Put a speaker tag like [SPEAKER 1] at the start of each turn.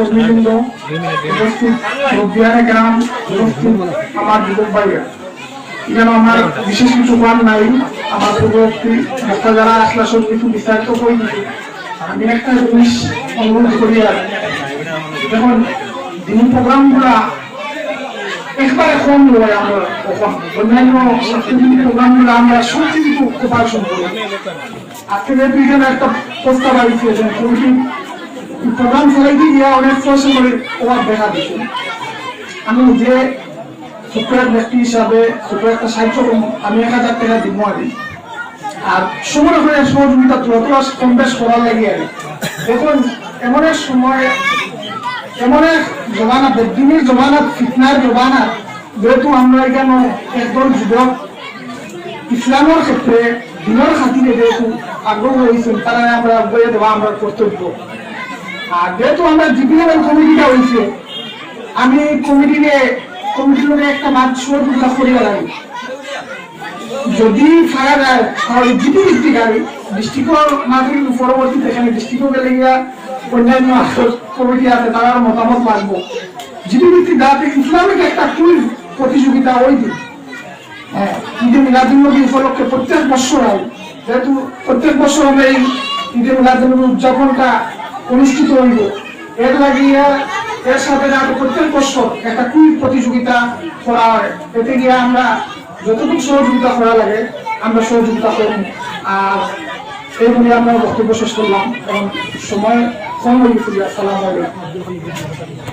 [SPEAKER 1] কর্মীবৃন্দ উপস্থিত রবিয়ানে গ্রাম, উপস্থিত আমার যুবক ভাইয়ের। এখানে আমার বিশেষ কিছু কাম নাই। আমার পূর্ববর্তী একটা যারা আসলে সব কিছু বিস্তারিত করে দিচ্ছে আমি একটা জিনিস অনুরোধ করি আর যেমন দিন প্রোগ্রামগুলা একবারে কম নয় আমরা তখন অন্যান্য প্রোগ্রামগুলো আমরা কিছু কোপারেশন করি আজকে একটা প্রস্তাব আইছে যে প্রোগ্রাম চালাইতে গিয়া অনেক করে অভাব দেখা দিচ্ছে আমি যে ছোট্ট ব্যক্তি হিসাবে ছোট একটা সাহায্য আমি এক হাজার টাকা দিব কি। আর সময় করে সহযোগিতা যত কম বেশ করার লাগে আর কি। দেখুন, এমন এক সময়, এমন এক জমানা বদিনের জমানা ফিতনার জমানা যেহেতু আমরা এখানে একদল যুবক ইসলামের ক্ষেত্রে দিনের খাতিরে যেহেতু আগ্রহ হয়েছেন তারা আমরা বয়ে দেওয়া আমরা কর্তব্য আর যেহেতু আমরা জিপিএল কমিটিটা হয়েছে, আমি কমিটিরে কমিটির একটা মাছ সহযোগিতা করি লাগে যদি ফারা যায় তাহলে জিপি ডিস্ট্রিক্ট আর ডিস্ট্রিক্টর মাঝে পরবর্তীতে এখানে ডিস্ট্রিক্টও গেলে গিয়া অন্যান্য কমিটি আছে তারা মতামত মানবো জিপি ভিত্তিক দাঁড়াতে ইসলামিক একটা কুইজ প্রতিযোগিতা ওই দিন। হ্যাঁ ঈদে মিলাদুন্নবী উপলক্ষে প্রত্যেক বছর হয়। যেহেতু প্রত্যেক বছর আমরা এই ঈদে মিলাদুন্নবী উদযাপনটা অনুষ্ঠিত হইব। এর লাগিয়া এর সাথে যাতে প্রত্যেক বছর একটা কুইজ প্রতিযোগিতা করা হয় এতে গিয়ে আমরা যতটুকু সহযোগিতা করা লাগে, আমরা সহযোগিতা করব। আর এই বলে আমরা বক্তব্য শেষ করলাম। এবং সময় কম হয়ে গেছিল আসসালামু আলাইকুম।